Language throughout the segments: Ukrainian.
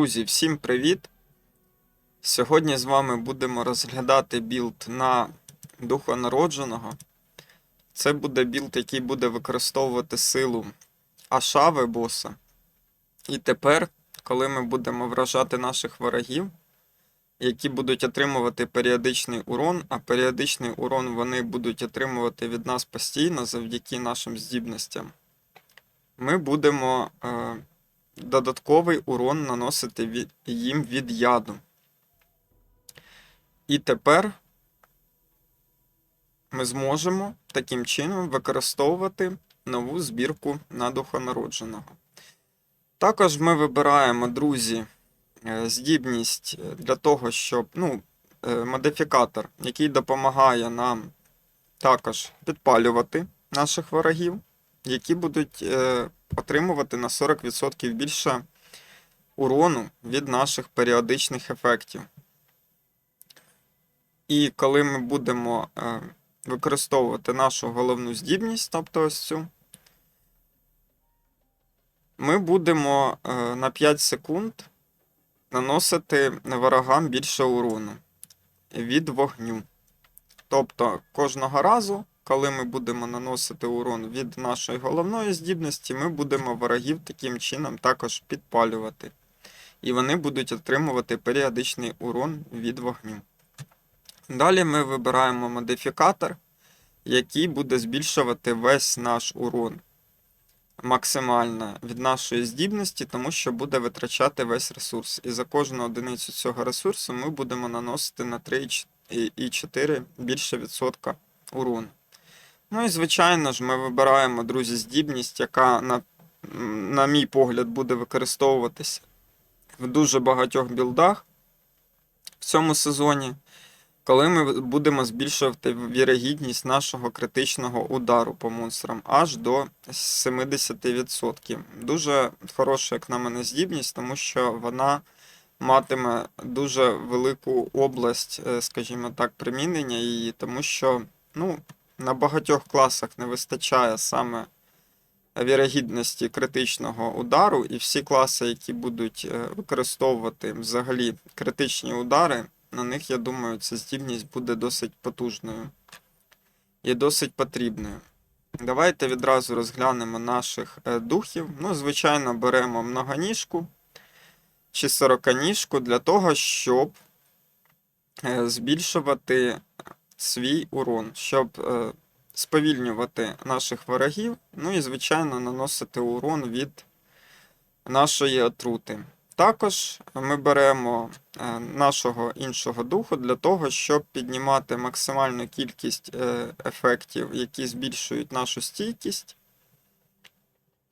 Друзі, всім привіт! Сьогодні з вами будемо розглядати білд на духонародженого. Це буде білд, який буде використовувати силу Ашави боса. І тепер, коли ми будемо вражати наших ворогів, які будуть отримувати періодичний урон, а періодичний урон вони будуть отримувати від нас постійно завдяки нашим здібностям, ми будемо. Е, додатковий урон наносити їм від яду. І тепер ми зможемо таким чином використовувати нову збірку на духонародженого. Також ми вибираємо, друзі, е, здібність для того, щоб ну, е, модифікатор, який допомагає нам також підпалювати наших ворогів, які будуть е, отримувати на 40% більше урону від наших періодичних ефектів. І коли ми будемо е, використовувати нашу головну здібність, тобто ось цю, ми будемо е, на 5 секунд наносити ворогам більше урону від вогню. Тобто кожного разу коли ми будемо наносити урон від нашої головної здібності, ми будемо ворогів таким чином також підпалювати. І вони будуть отримувати періодичний урон від вогню. Далі ми вибираємо модифікатор, який буде збільшувати весь наш урон максимально від нашої здібності, тому що буде витрачати весь ресурс. І за кожну одиницю цього ресурсу ми будемо наносити на 3,4 більше відсотка урону. Ну і, звичайно ж, ми вибираємо, друзі, здібність, яка, на, на мій погляд, буде використовуватися в дуже багатьох білдах в цьому сезоні, коли ми будемо збільшувати вірогідність нашого критичного удару по монстрам аж до 70%. Дуже хороша, як на мене, здібність, тому що вона матиме дуже велику область, е, скажімо так, примінення її, тому що, ну на багатьох класах не вистачає саме вірогідності критичного удару, і всі класи, які будуть е, використовувати взагалі критичні удари, на них, я думаю, ця здібність буде досить потужною і досить потрібною. Давайте відразу розглянемо наших е, духів. Ну, звичайно, беремо многоніжку чи сороканіжку для того, щоб е, збільшувати свій урон, щоб е, сповільнювати наших ворогів, ну і, звичайно, наносити урон від нашої отрути. Також ми беремо е, нашого іншого духу для того, щоб піднімати максимальну кількість е, ефектів, які збільшують нашу стійкість.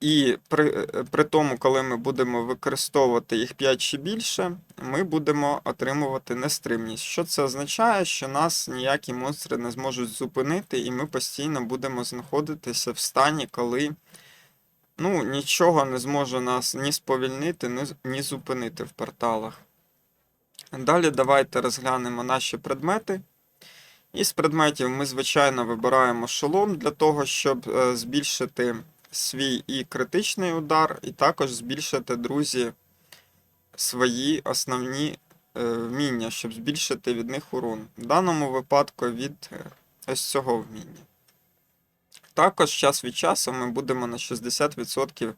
І при при тому, коли ми будемо використовувати їх 5 чи більше, ми будемо отримувати нестримність. Що це означає, що нас ніякі монстри не зможуть зупинити, і ми постійно будемо знаходитися в стані, коли ну, нічого не зможе нас ні сповільнити, ні, зупинити в порталах. Далі давайте розглянемо наші предмети. Із предметів ми, звичайно, вибираємо шолом для того, щоб е, збільшити свій і критичний удар, і також збільшити, друзі, свої основні е, вміння, щоб збільшити від них урон. В даному випадку від е, ось цього вміння. Також час від часу ми будемо на 60%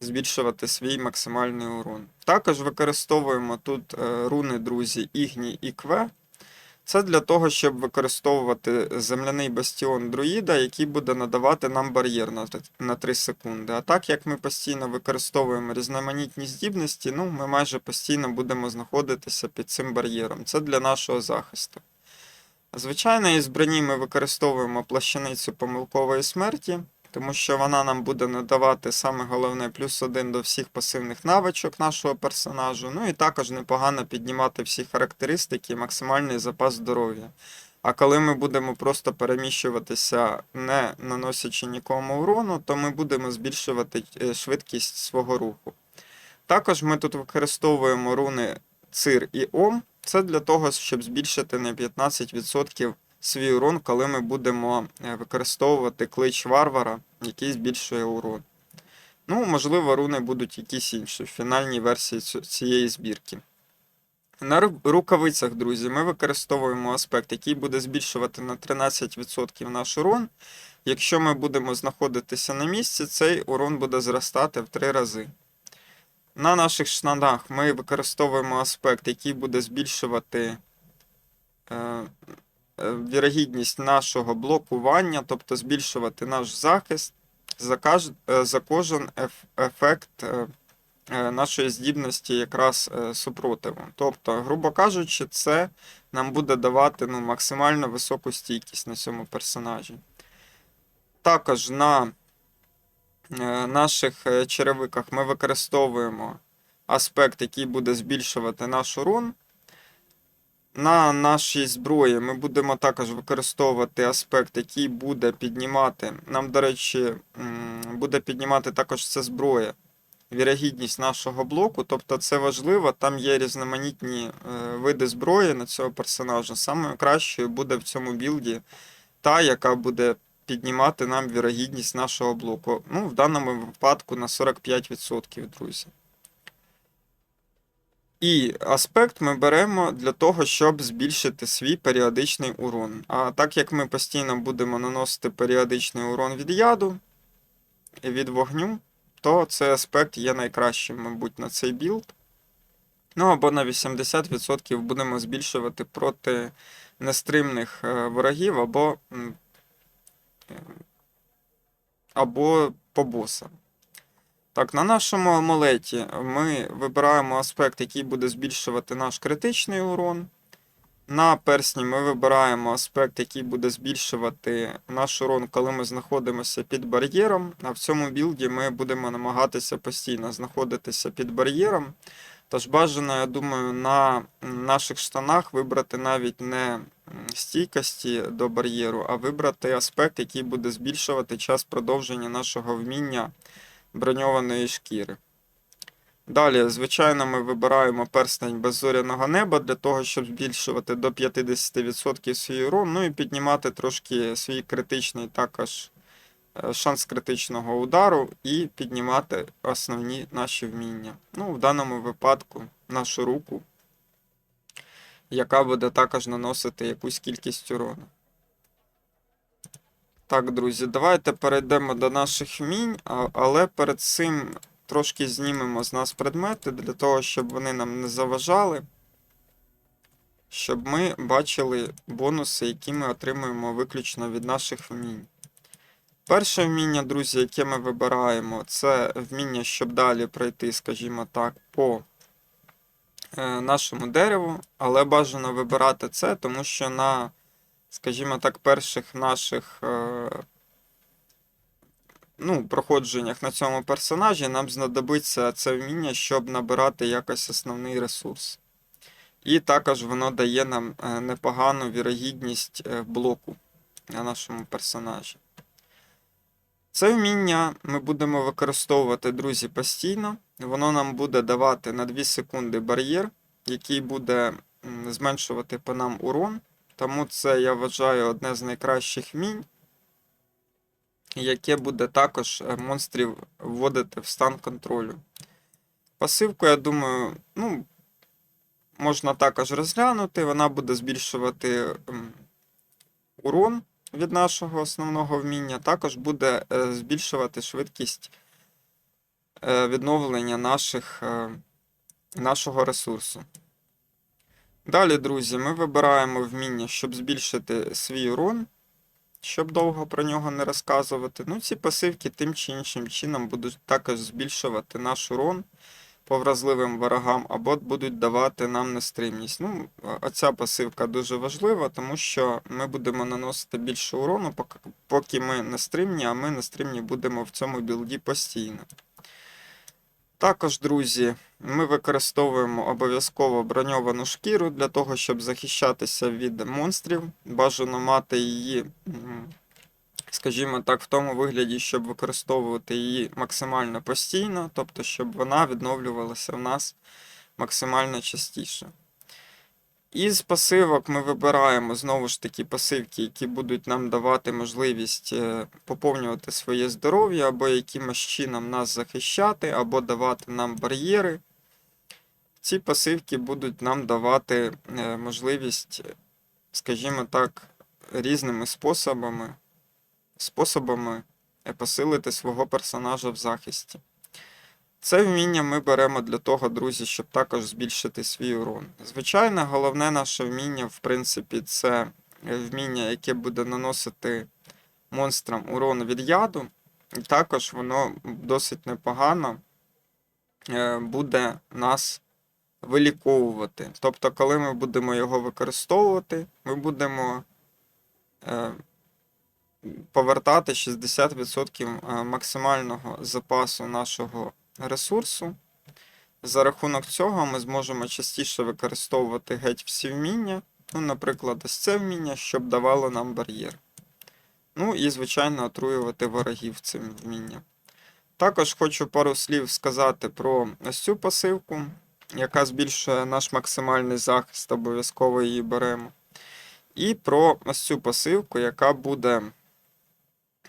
збільшувати свій максимальний урон. Також використовуємо тут е, руни, друзі, Ігні і Кве. Це для того, щоб використовувати земляний бастіон друїда, який буде надавати нам бар'єр на 3 секунди. А так як ми постійно використовуємо різноманітні здібності, ну, ми майже постійно будемо знаходитися під цим бар'єром. Це для нашого захисту. Звичайно, із броні ми використовуємо плащаницю помилкової смерті тому що вона нам буде надавати саме головне плюс один до всіх пасивних навичок нашого персонажу. Ну і також непогано піднімати всі характеристики максимальний запас здоров'я. А коли ми будемо просто переміщуватися, не наносячи нікому урону, то ми будемо збільшувати е, швидкість свого руху. Також ми тут використовуємо руни цир і ом. Це для того, щоб збільшити на 15% свій урон, коли ми будемо е, використовувати клич варвара, який збільшує урон. Ну, можливо, руни будуть якісь інші в фінальній версії цієї збірки. На рукавицях, друзі, ми використовуємо аспект, який буде збільшувати на 13% наш урон. Якщо ми будемо знаходитися на місці, цей урон буде зростати в 3 рази. На наших штанах ми використовуємо аспект, який буде збільшувати е, вірогідність нашого блокування, тобто збільшувати наш захист за, каж- е, за кожен еф- ефект е, е, нашої здібності якраз е, супротиву. Тобто, грубо кажучи, це нам буде давати ну, максимально високу стійкість на цьому персонажі. Також на е, наших е, черевиках ми використовуємо аспект, який буде збільшувати наш урон. На нашій зброї ми будемо також використовувати аспект, який буде піднімати. Нам, до речі, буде піднімати також ця зброя. Вірогідність нашого блоку, тобто це важливо, там є різноманітні е, види зброї на цього персонажа. Саме кращою буде в цьому білді та, яка буде піднімати нам вірогідність нашого блоку. Ну, в даному випадку на 45%, друзі. І аспект ми беремо для того, щоб збільшити свій періодичний урон. А так як ми постійно будемо наносити періодичний урон від яду від вогню, то цей аспект є найкращим, мабуть, на цей білд. Ну або на 80% будемо збільшувати проти нестримних е, ворогів, або, е, або по босам. Так, на нашому амулеті ми вибираємо аспект, який буде збільшувати наш критичний урон. На персні ми вибираємо аспект, який буде збільшувати наш урон, коли ми знаходимося під бар'єром. А в цьому білді ми будемо намагатися постійно знаходитися під бар'єром. Тож бажано, я думаю, на наших штанах вибрати навіть не стійкості до бар'єру, а вибрати аспект, який буде збільшувати час продовження нашого вміння броньованої шкіри. Далі, звичайно, ми вибираємо перстень беззоряного неба для того, щоб збільшувати до 50% свій урон, ну і піднімати трошки свій критичний також е, шанс критичного удару і піднімати основні наші вміння. Ну, в даному випадку нашу руку, яка буде також наносити якусь кількість урону. Так, друзі, давайте перейдемо до наших вмінь, а- але перед цим трошки знімемо з нас предмети для того, щоб вони нам не заважали, щоб ми бачили бонуси, які ми отримуємо виключно від наших вмінь. Перше вміння, друзі, яке ми вибираємо, це вміння, щоб далі пройти, скажімо так, по е, нашому дереву, але бажано вибирати це, тому що на, скажімо так, перших наших е, ну, проходженнях на цьому персонажі нам знадобиться це вміння, щоб набирати якось основний ресурс. І також воно дає нам е, непогану вірогідність е, блоку на нашому персонажі. Це вміння ми будемо використовувати, друзі, постійно. Воно нам буде давати на 2 секунди бар'єр, який буде зменшувати по нам урон. Тому це, я вважаю, одне з найкращих вмінь, яке буде також е, монстрів вводити в стан контролю. Пасивку, я думаю, ну, можна також розглянути. Вона буде збільшувати урон від нашого основного вміння, також буде е, збільшувати швидкість е, відновлення наших, нашого ресурсу. Далі, друзі, ми вибираємо вміння, щоб збільшити свій урон, щоб довго про нього не розказувати. Ну, ці пасивки тим чи іншим чином будуть також збільшувати наш урон по вразливим ворогам, або будуть давати нам нестримність. Ну, оця пасивка дуже важлива, тому що ми будемо наносити більше урону, поки- ми нестримні, а ми нестримні будемо в цьому білді постійно. Також, друзі, ми використовуємо обов'язково броньовану шкіру для того, щоб захищатися від монстрів. Бажано мати її, скажімо так, в тому вигляді, щоб використовувати її максимально постійно, тобто, щоб вона відновлювалася в нас максимально частіше. Із пасивок ми вибираємо знову ж таки пасивки, які будуть нам давати можливість е, поповнювати своє здоров'я, або якимось чином нас захищати, або давати нам бар'єри. Ці пасивки будуть нам давати е, можливість, скажімо так, різними способами, способами е, посилити свого персонажа в захисті. Це вміння ми беремо для того, друзі, щоб також збільшити свій урон. Звичайно, головне наше вміння, в принципі, це е, вміння, яке буде наносити монстрам урон від яду. І також воно досить непогано е, буде нас виліковувати. Тобто, коли ми будемо його використовувати, ми будемо е, повертати 60% е, максимального запасу нашого ресурсу. За рахунок цього ми зможемо частіше використовувати геть всі вміння. Ну, наприклад, ось це вміння, щоб давало нам бар'єр. Ну і, звичайно, отруювати ворогів цим вмінням. Також хочу пару слів сказати про ось цю пасивку, яка збільшує наш максимальний захист, обов'язково її беремо. І про ось цю пасивку, яка буде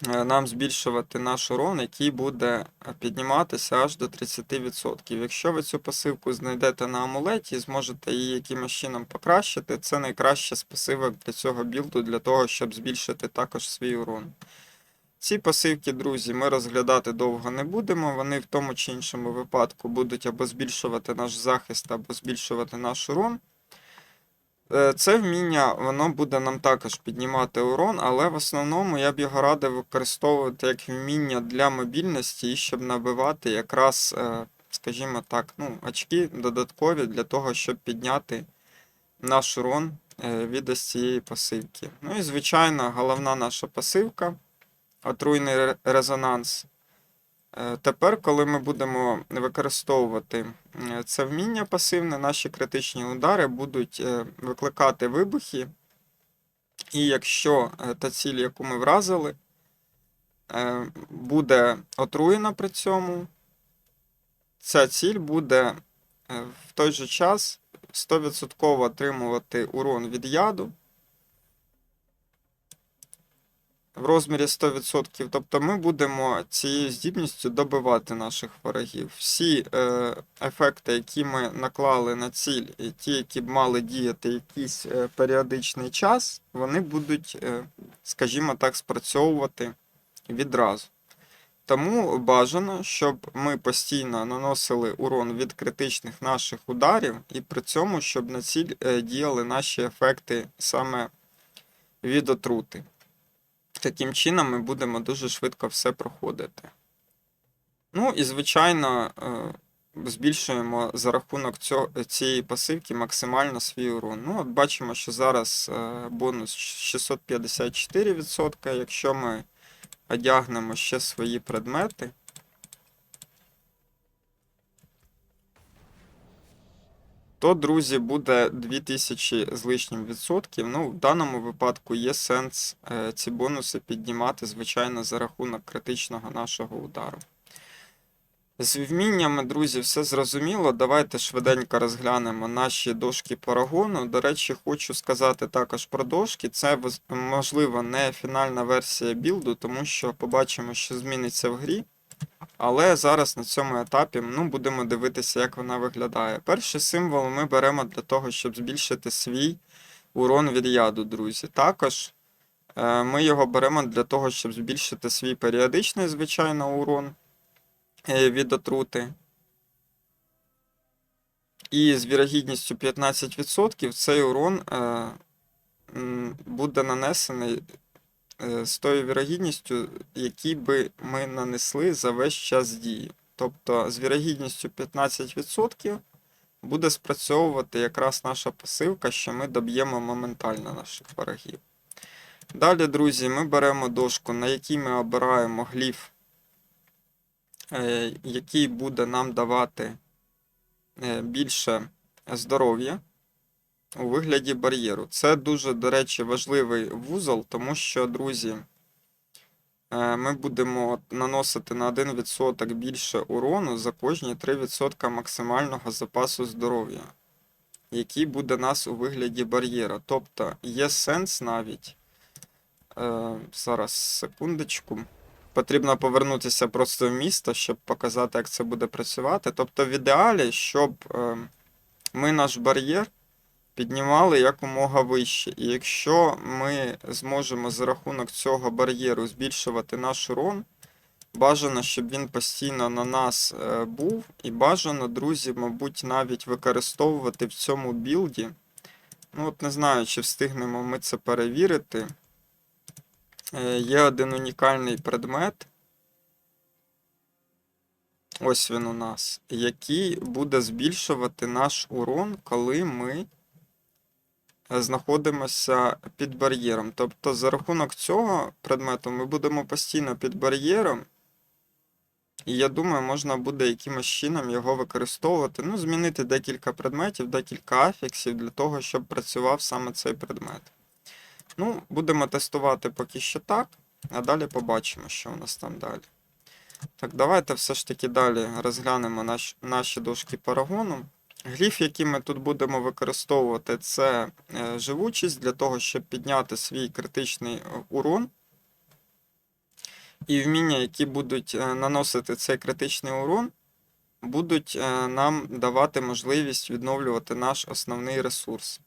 нам збільшувати наш урон, який буде е, підніматися аж до 30%. Якщо ви цю пасивку знайдете на амулеті зможете її якимось чином покращити, це найкраща з пасивок для цього білду, для того, щоб збільшити також свій урон. Ці пасивки, друзі, ми розглядати довго не будемо. Вони в тому чи іншому випадку будуть або збільшувати наш захист, або збільшувати наш урон. Е, Це вміння, воно буде нам також піднімати урон, але в основному я б його радив використовувати як вміння для мобільності і щоб набивати якраз, е, скажімо так, ну, очки додаткові для того, щоб підняти наш урон е, від ось цієї пасивки. Ну і, звичайно, головна наша пасивка отруйний резонанс. Е, Тепер, коли ми будемо використовувати е, це вміння пасивне, наші критичні удари будуть е, викликати вибухи. І якщо та ціль, яку ми вразили, буде отруєна при цьому, ця ціль буде в той же час 100% отримувати урон від яду в розмірі 100%. Тобто ми будемо цією здібністю добивати наших ворогів. Всі е, ефекти, які ми наклали на ціль, і ті, які б мали діяти якийсь е, періодичний час, вони будуть, е, скажімо так, спрацьовувати відразу. Тому бажано, щоб ми постійно наносили урон від критичних наших ударів, і при цьому, щоб на ціль е, діяли наші ефекти саме від отрути. Таким чином ми будемо дуже швидко все проходити. Ну і, звичайно, е, збільшуємо за рахунок цієї пасивки максимально свій урон. Ну, от бачимо, що зараз е, бонус 654%. Якщо ми одягнемо ще свої предмети, то, друзі, буде 2000 з лишнім відсотків. Ну, в даному випадку є сенс е, ці бонуси піднімати, звичайно, за рахунок критичного нашого удару. З вміннями, друзі, все зрозуміло. Давайте швиденько розглянемо наші дошки парагону. До речі, хочу сказати також про дошки. Це, можливо, не фінальна версія білду, тому що побачимо, що зміниться в грі. Але зараз на цьому етапі ну, будемо дивитися, як вона виглядає. Перший символ ми беремо для того, щоб збільшити свій урон від яду, друзі. Також е, ми його беремо для того, щоб збільшити свій періодичний, звичайно, урон е, від отрути. І з вірогідністю 15% цей урон е, буде нанесений з тою вірогідністю, який би ми нанесли за весь час дії. Тобто з вірогідністю 15% буде спрацьовувати якраз наша пасивка, що ми доб'ємо моментально наших ворогів. Далі, друзі, ми беремо дошку, на якій ми обираємо гліф, е, який буде нам давати е, більше здоров'я у вигляді бар'єру. Це дуже, до речі, важливий вузол, тому що, друзі, е, ми будемо наносити на 1% більше урону за кожні 3% максимального запасу здоров'я. який буде нас у вигляді бар'єра. Тобто є сенс навіть. Е, зараз секундочку. Потрібно повернутися просто в місто, щоб показати, як це буде працювати. Тобто, в ідеалі, щоб е, ми наш бар'єр піднімали якомога вище. І якщо ми зможемо за рахунок цього бар'єру збільшувати наш урон, бажано, щоб він постійно на нас е, був, і бажано, друзі, мабуть, навіть використовувати в цьому білді. Ну, от не знаю, чи встигнемо ми це перевірити. Е, Є один унікальний предмет. Ось він у нас, який буде збільшувати наш урон, коли ми знаходимося під бар'єром. Тобто, за рахунок цього предмету ми будемо постійно під бар'єром. І я думаю, можна буде якимось чином його використовувати. Ну, змінити декілька предметів, декілька афіксів для того, щоб працював саме цей предмет. Ну, будемо тестувати поки що так, а далі побачимо, що у нас там далі. Так, давайте все ж таки далі розглянемо наш, наші дошки парагону. Гліф, який ми тут будемо використовувати, це е, живучість для того, щоб підняти свій критичний е, урон. І вміння, які будуть е, наносити цей критичний урон, будуть нам давати можливість відновлювати наш основний ресурс.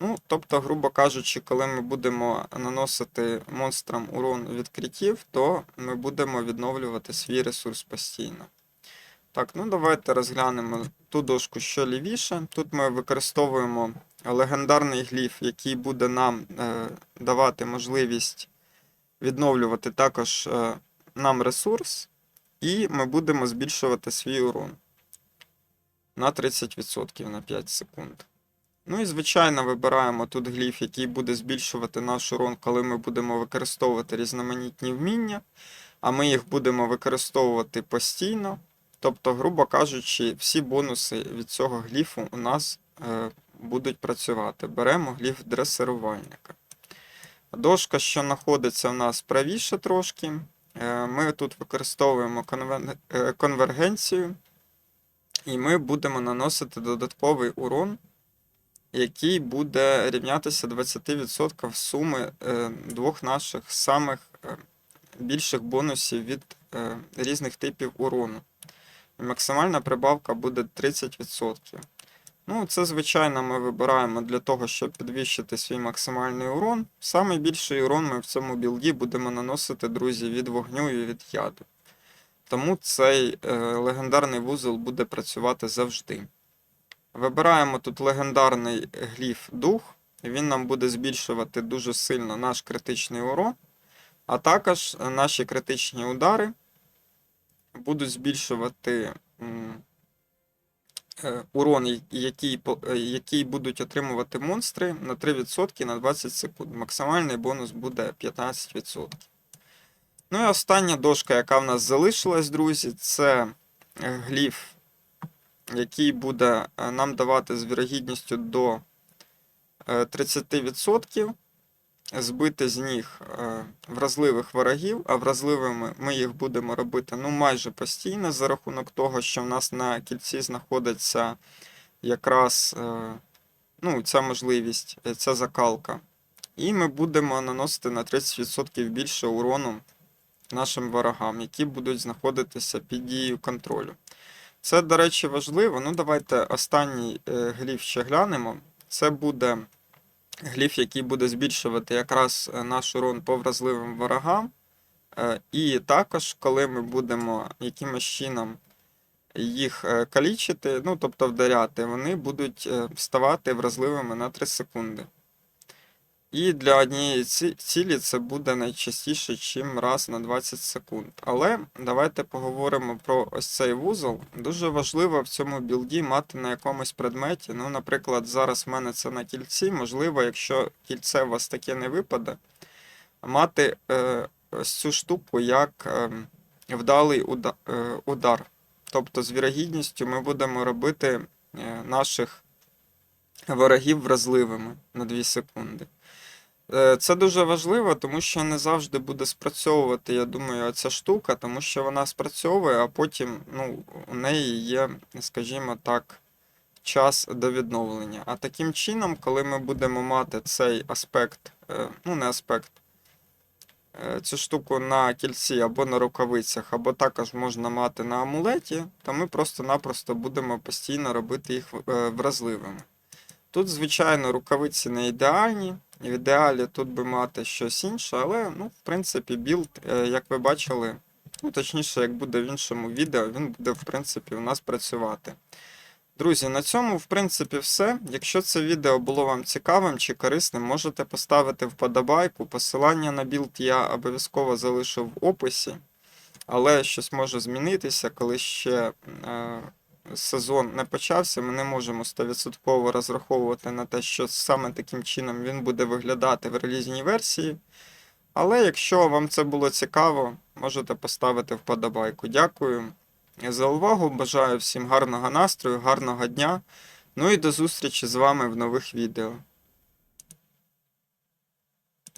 Ну, тобто, грубо кажучи, коли ми будемо наносити монстрам урон від критів, то ми будемо відновлювати свій ресурс постійно. Так, ну давайте розглянемо ту дошку, що лівіше. Тут ми використовуємо легендарний гліф, який буде нам е, давати можливість відновлювати також е, нам ресурс, і ми будемо збільшувати свій урон на 30% на 5 секунд. Ну і звичайно вибираємо тут гліф, який буде збільшувати наш урон, коли ми будемо використовувати різноманітні вміння, а ми їх будемо використовувати постійно. Тобто, грубо кажучи, всі бонуси від цього гліфу у нас е, будуть працювати. Беремо гліф дресирувальника. Дошка, що знаходиться у нас правіше трошки. е, Ми тут використовуємо е, конвергенцію, і ми будемо наносити додатковий урон який буде рівнятися 20% суми двох наших самих більших бонусів від різних типів урону. Максимальна прибавка буде 30%. Ну, це, звичайно, ми вибираємо для того, щоб підвищити свій максимальний урон. Самий більший урон ми в цьому білді будемо наносити, друзі, від вогню і від яду. Тому цей е, легендарний вузол буде працювати завжди. Вибираємо тут легендарний гліф дух. Він нам буде збільшувати дуже сильно наш критичний урон, а також наші критичні удари будуть збільшувати е, урон, який, е, який будуть отримувати монстри на 3% на 20 секунд. Максимальний бонус буде 15%. Ну і остання дошка, яка в нас залишилась, друзі, це е, гліф який буде нам давати з вірогідністю до е, 30% збити з них е, вразливих ворогів, а вразливими ми їх будемо робити ну, майже постійно за рахунок того, що в нас на кільці знаходиться якраз е, ну, ця можливість, е, ця закалка. І ми будемо наносити на 30% більше урону нашим ворогам, які будуть знаходитися під дією контролю. Це, до речі, важливо. Ну, давайте останній гліф ще глянемо. Це буде гліф, який буде збільшувати якраз е, наш урон по вразливим ворогам. Е, І також, коли ми будемо якимось чином їх е, калічити, ну, тобто вдаряти, вони будуть ставати вразливими на 3 секунди. І для однієї цілі це буде найчастіше, чим раз на 20 секунд. Але давайте поговоримо про ось цей вузол. Дуже важливо в цьому білді мати на якомусь предметі. Ну, наприклад, зараз в мене це на кільці. Можливо, якщо кільце у вас таке не випаде, мати е, ось цю штуку як е, вдалий удар. Тобто, з вірогідністю ми будемо робити е, наших ворогів вразливими на 2 секунди. Е, Це дуже важливо, тому що не завжди буде спрацьовувати, я думаю, ця штука, тому що вона спрацьовує, а потім ну, у неї є, скажімо так, час до відновлення. А таким чином, коли ми будемо мати цей аспект, е, ну не аспект, е, цю штуку на кільці або на рукавицях, або також можна мати на амулеті, то ми просто-напросто будемо постійно робити їх вразливими. Тут, звичайно, рукавиці не ідеальні. В ідеалі тут би мати щось інше, але, ну, в принципі, білд, е, як ви бачили, ну, точніше, як буде в іншому відео, він буде, в принципі, у нас працювати. Друзі, на цьому, в принципі, все. Якщо це відео було вам цікавим чи корисним, можете поставити вподобайку. Посилання на білд я обов'язково залишу в описі. Але щось може змінитися, коли ще е, сезон не почався, ми не можемо 100% розраховувати на те, що саме таким чином він буде виглядати в релізній версії. Але якщо вам це було цікаво, можете поставити вподобайку. Дякую за увагу. Бажаю всім гарного настрою, гарного дня. Ну і до зустрічі з вами в нових відео.